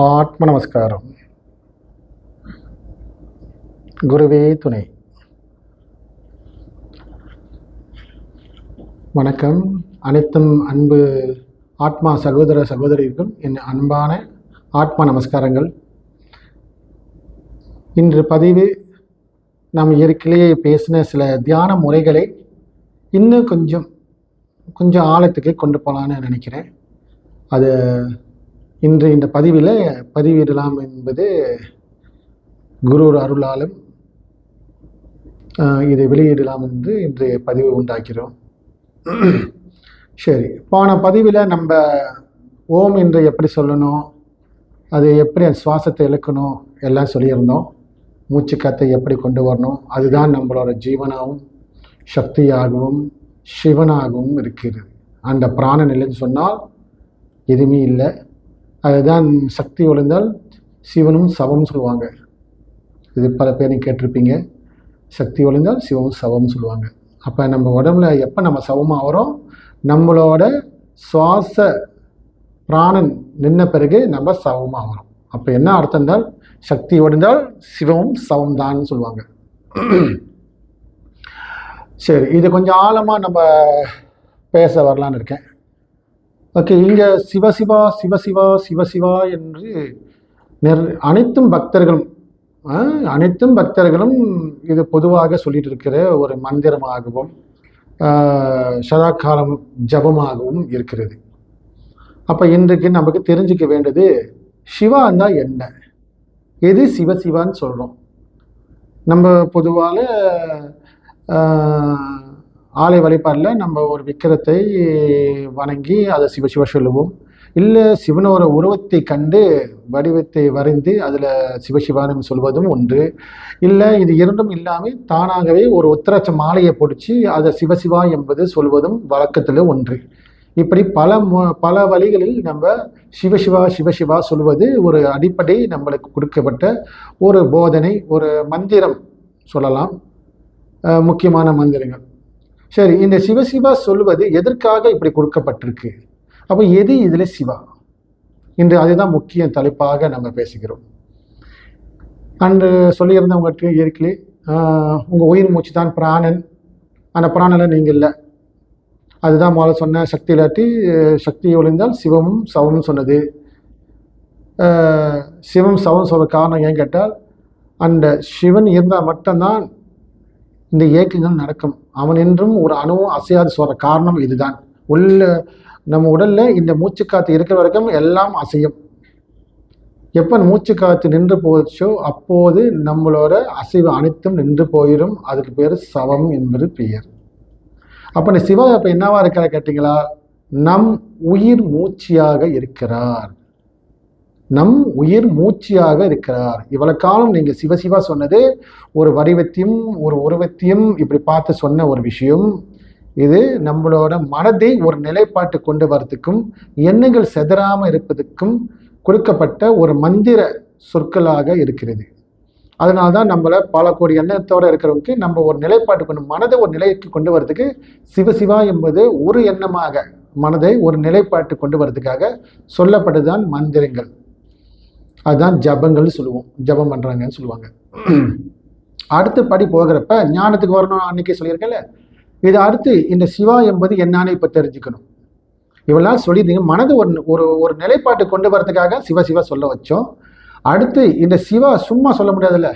ஆத்ம நமஸ்காரம் குருவே துணை வணக்கம் அனைத்தும் அன்பு ஆத்மா சகோதர சகோதரிக்கும் என் அன்பான ஆத்மா நமஸ்காரங்கள் இன்று பதிவு நாம் ஏற்கனவே பேசின சில தியான முறைகளை இன்னும் கொஞ்சம் கொஞ்சம் ஆழத்துக்கு கொண்டு போகலான்னு நினைக்கிறேன் அது இன்று இந்த பதிவில் பதிவிடலாம் என்பது குரு அருளாலும் இதை வெளியிடலாம் என்று இன்று பதிவு உண்டாக்கிறோம். சரி போன பதிவில் நம்ம ஓம் என்று எப்படி சொல்லணும் அது எப்படி அந்த சுவாசத்தை இழக்கணும் எல்லாம் சொல்லியிருந்தோம். மூச்சுக்கத்தை எப்படி கொண்டு வரணும் அதுதான் நம்மளோட ஜீவனாகவும் சக்தியாகவும் சிவனாகவும் இருக்கிறது. அந்த பிராண நிலைன்னு சொன்னால் எதுவுமே இல்லை. அதுதான் சக்தி ஒளிந்தால் சிவனும் சவம் சொல்லுவாங்க. இது பல பேர் கேட்டிருப்பீங்க. சக்தி ஒளிந்தால் சிவமும் சவம் சொல்லுவாங்க. அப்போ நம்ம உடம்புல எப்போ நம்ம சவமாக வரோம் நம்மளோட சுவாச பிராணன் நின்ன பிறகு நம்ம சவமாக வரோம் அப்போ என்ன அர்த்தம் என்றால் சக்தி ஒளிந்தால் சிவமும் சவம் தான் சொல்லுவாங்க. சரி இது கொஞ்சம் ஆழமாக நம்ம பேச வரலான்னு இருக்கேன். ஓகே இங்கே சிவசிவா சிவசிவா சிவசிவா என்று நிர் அனைத்தும் பக்தர்களும் ஆ, அனைத்தும் பக்தர்களும் இது பொதுவாக சொல்லிட்டு இருக்கிற ஒரு மந்திரமாகவும் ஆ, சதாகாலம் ஜபமாகவும் இருக்கிறது. அப்போ இன்றைக்கு நமக்கு தெரிஞ்சுக்க வேண்டியது சிவான்னா என்ன? எது சிவசிவான்னு சொல்கிறோம் நம்ம பொதுவாக ஆலை வழிபாடில் நம்ம ஒரு விக்கிரத்தை வணங்கி அதை சிவ சிவ சொல்லுவோம். இல்லை சிவனோட உருவத்தை கண்டு வடிவத்தை வரைந்து அதில் சிவசிவானம் சொல்வதும் ஒன்று. இல்லை இது இரண்டும் இல்லாமல் தானாகவே ஒரு உத்தராட்ச மாலையை பிடிச்சி அதை சிவசிவா என்பது சொல்வதும் வழக்கத்தில் ஒன்று. இப்படி பல பல வழிகளில் நம்ம சிவசிவா சிவசிவா சொல்வது ஒரு அடிப்படை நம்மளுக்கு கொடுக்கப்பட்ட ஒரு போதனை ஒரு மந்திரம் சொல்லலாம். முக்கியமான மந்திரங்கள். சரி இந்த சிவசிவா சொல்வது எதற்காக இப்படி கொடுக்கப்பட்டிருக்கு? அப்போ எது இதில் சிவா? இன்று அதுதான் முக்கிய தலைப்பாக நம்ம பேசுகிறோம். அன்று சொல்லியிருந்தவங்களுக்கு ஏற்கனவே உங்கள் உயிர் மூச்சு தான் பிராணன். அந்த பிராணனில் நீங்கள் இல்லை. அதுதான் முதல்ல சொன்ன சக்தி இல்லாட்டி சக்தி ஒளிந்தால் சிவமும் சவமும் சொன்னது. சிவம் சவம் சொல்ல காரணம் ஏன் கேட்டால் அந்த சிவன் இருந்தால் மட்டும்தான் இந்த இயக்கங்கள் நடக்கும். அவன் என்றும் ஒரு அணுவும் அசையாது சொல்ற காரணம் இதுதான். உள்ள நம்ம உடல்ல இந்த மூச்சு காத்து இருக்கிற வரைக்கும் எல்லாம் அசையும். எப்போ மூச்சு காத்து நின்று போச்சோ அப்போது நம்மளோட அசைவு அனைத்தும் நின்று போயிடும் அதுக்கு பேர் சவம் என்பது பெயர். அப்போ இந்த சிவா அப்போ என்னவா இருக்கிறார் கேட்டிங்களா? நம் உயிர் மூச்சியாக இருக்கிறார். நம் உயிர் மூச்சியாக இருக்கிறார். இவ்வளவு காலம் நீங்க சிவசிவா சொன்னது ஒரு வடிவத்தையும் ஒரு உருவத்தையும் இப்படி பார்த்து சொன்ன ஒரு விஷயம். இது நம்மளோட மனதை ஒரு நிலைப்பாட்டு கொண்டு வரதுக்கும் எண்ணங்கள் செதறாம இருப்பதற்கும் கொடுக்கப்பட்ட ஒரு மந்திர சொற்களாக இருக்கிறது. அதனால தான் நம்மளை பல கோடி எண்ணத்தோடு இருக்கிறவங்களுக்கு நம்ம ஒரு நிலைப்பாட்டு கொண்டு மனதை ஒரு நிலைக்கு கொண்டு வரதுக்கு சிவசிவா என்பது ஒரு எண்ணமாக மனதை ஒரு நிலைப்பாட்டு கொண்டு வரதுக்காக சொல்லப்பட்டதுதான் மந்திரங்கள். அதுதான் ஜபங்கள் சொல்லுவோம். ஜபம் பண்றாங்கன்னு சொல்லுவாங்க. அடுத்த படி போகிறப்ப ஞானத்துக்கு வரணும் அன்னைக்கு சொல்லியிருக்கேன்ல? இது அடுத்து இந்த சிவா என்பது என்னன்னு இப்ப தெரிஞ்சுக்கணும். இவெல்லாம் சொல்லியிருந்தீங்க. மனது ஒரு ஒரு ஒரு நிலைப்பாட்டு கொண்டு வரதுக்காக சிவ சிவா சொல்ல வச்சோம். அடுத்து இந்த சிவா சும்மா சொல்ல முடியாதுல்ல.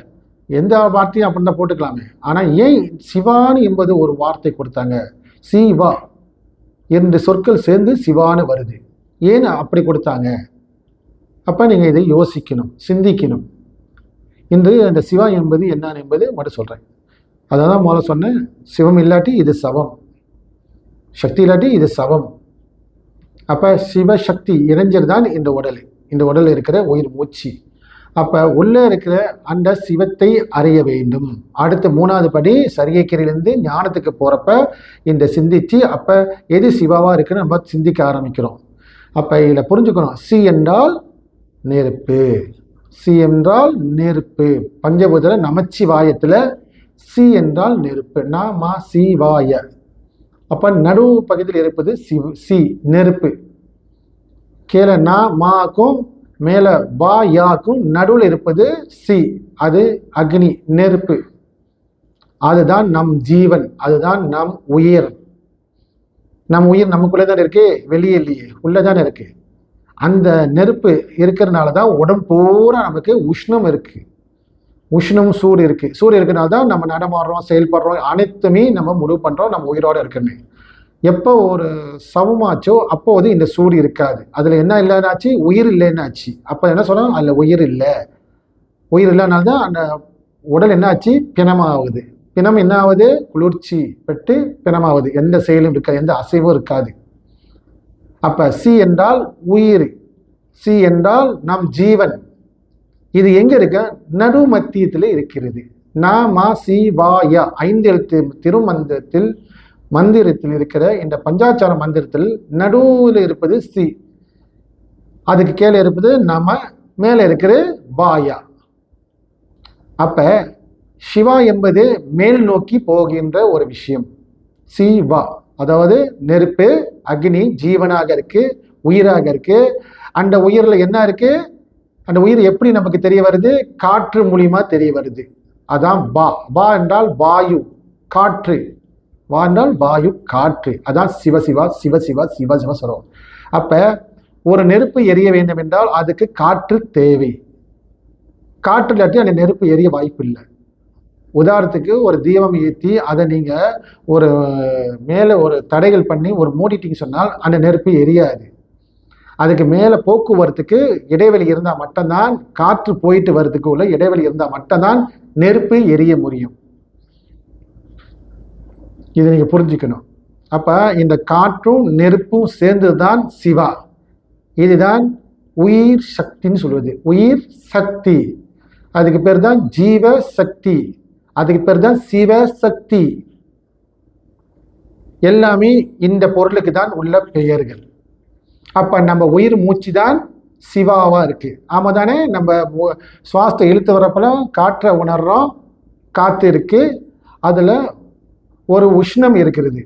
எந்த வார்த்தையும் அப்படின்னு தான் போட்டுக்கலாமே. ஆனா ஏன் சிவான்னு என்பது ஒரு வார்த்தை கொடுத்தாங்க. சிவா. இரண்டு சொற்கள் சேர்ந்து சிவான்னு வருது. ஏன் அப்படி கொடுத்தாங்க? அப்போ நீங்கள் இதை யோசிக்கணும் சிந்திக்கணும். இன்று அந்த சிவா என்பது என்னன்னு என்பது மட்டும் சொல்கிறேன் அதை தான் முதல்ல சொன்னேன் சிவம் இல்லாட்டி இது சவம். சக்தி இல்லாட்டி இது சவம். அப்போ சிவசக்தி இணைஞ்சது தான் இந்த உடல். இந்த உடல் இருக்கிற உயிர் மூச்சு. அப்போ உள்ளே இருக்கிற அந்த சிவத்தை அறிய வேண்டும். அடுத்து மூணாவது படி சரியக்கிரிலிருந்து ஞானத்துக்கு போகிறப்ப இந்த சிந்திச்சு அப்போ எது சிவாவாக இருக்குன்னு நம்ம சிந்திக்க ஆரம்பிக்கிறோம். அப்போ இதில் புரிஞ்சுக்கணும். சி என்றால் நெருப்பு. சி என்றால் நெருப்பு. பஞ்சபூதத்தில் நமச்சிவாயத்தில் சி என்றால் நெருப்பு. நா மா சிவாய அப்போ நடு பகுதியில் இருப்பது சி சி நெருப்பு. கீழே நா மாக்கும் மேலே பா யாக்கும் நடுவில் இருப்பது சி. அது அக்னி நெருப்பு. அதுதான் நம் ஜீவன். அதுதான் நம் உயிர். நம் உயிர் நமக்குள்ளே தான் இருக்கு? வெளியே இல்லையே உள்ளே தானே இருக்குது அந்த நெருப்பு இருக்கிறனால தான் உடம்பு பூரா நமக்கு உஷ்ணம் இருக்குது உஷ்ணம் சூடு இருக்குது சூடு இருக்கிறனால தான் நம்ம நடமாடுறோம் செயல்படுறோம் அனைத்துமே நம்ம முடிவு பண்ணுறோம் நம்ம உயிரோட இருக்குன்னு எப்போ ஒரு சமமாச்சோ அப்போது இந்த சூடு இருக்காது. அதில் என்ன இல்லைன்னாச்சு உயிர் இல்லைன்னாச்சு அப்போ என்ன சொல்கிறோம் அதில் உயிர் இல்லை. உயிர் இல்லைனால தான் அந்த உடல் என்னாச்சு? பிணமாகுது. பிணம் என்ன ஆகுது குளிர்ச்சி பெற்று பிணமாகுது. எந்த செயலும் இருக்காது எந்த அசைவும் இருக்காது. அப்போ சி என்றால் உயிர் சி என்றால் நம் ஜீவன். இது எங்கே இருக்க? நடு மத்தியத்தில் இருக்கிறது. நா மா சி வா ய ஐந்து எழுத்து திருமந்திரத்தில் மந்திரத்தில் இருக்கிற இந்த பஞ்சாச்சார மந்திரத்தில் நடுவில் இருப்பது சி. அதுக்கு கீழே இருப்பது நம மேலே இருக்கிறது வாயா அப்போ சிவா என்பது மேல் நோக்கி போகின்ற ஒரு விஷயம். சிவா அதாவது நெருப்பு அக்னி ஜீவனாக இருக்குது உயிராக இருக்குது அந்த உயிரில் என்ன இருக்குது அந்த உயிர் எப்படி நமக்கு தெரிய வருது? காற்று மூலியமா தெரிய வருது. அதான் பா. பா என்றால் வாயு காற்று. வா என்றால் வாயு காற்று. அதான் சிவசிவா சிவசிவா சிவசிவ சொல்லுவோம் அப்போ ஒரு நெருப்பு எரிய வேண்டும் என்றால் அதுக்கு காற்று தேவை. காற்று இல்லாட்டி அந்த நெருப்பு எரிய வாய்ப்பு இல்லை உதாரணத்துக்கு ஒரு தீபம் ஏற்றி அதை நீங்கள் ஒரு மேலே ஒரு தடைகள் பண்ணி ஒரு மூடிட்டீங்க சொன்னால் அந்த நெருப்பு எரியாது. அதுக்கு மேலே போக்குவரத்துக்கு இடைவெளி இருந்தால் மட்டும்தான் காற்று போயிட்டு வர்றதுக்கு உள்ள இடைவெளி இருந்தால் மட்டும்தான் நெருப்பு எரிய முடியும். இதை நீங்கள் புரிஞ்சுக்கணும். அப்போ இந்த காற்றும் நெருப்பும் சேர்ந்தது தான் சிவா. இதுதான் உயிர் சக்தின்னு சொல்லுவது உயிர் சக்தி. அதுக்கு பேர் தான் ஜீவ சக்தி. அதுக்கு பேர் தான் சிவ சக்தி எல்லாமே இந்த பொருளுக்கு தான் உள்ள பெயர்கள். அப்போ நம்ம உயிர் மூச்சு தான் சிவாவாக இருக்குது ஆமாம் தானே நம்ம சுவாசத்தை இழுத்து வரப்பெல்லாம் காற்றை உணர்கிறோம் காற்று இருக்குது அதில் ஒரு உஷ்ணம் இருக்கிறது.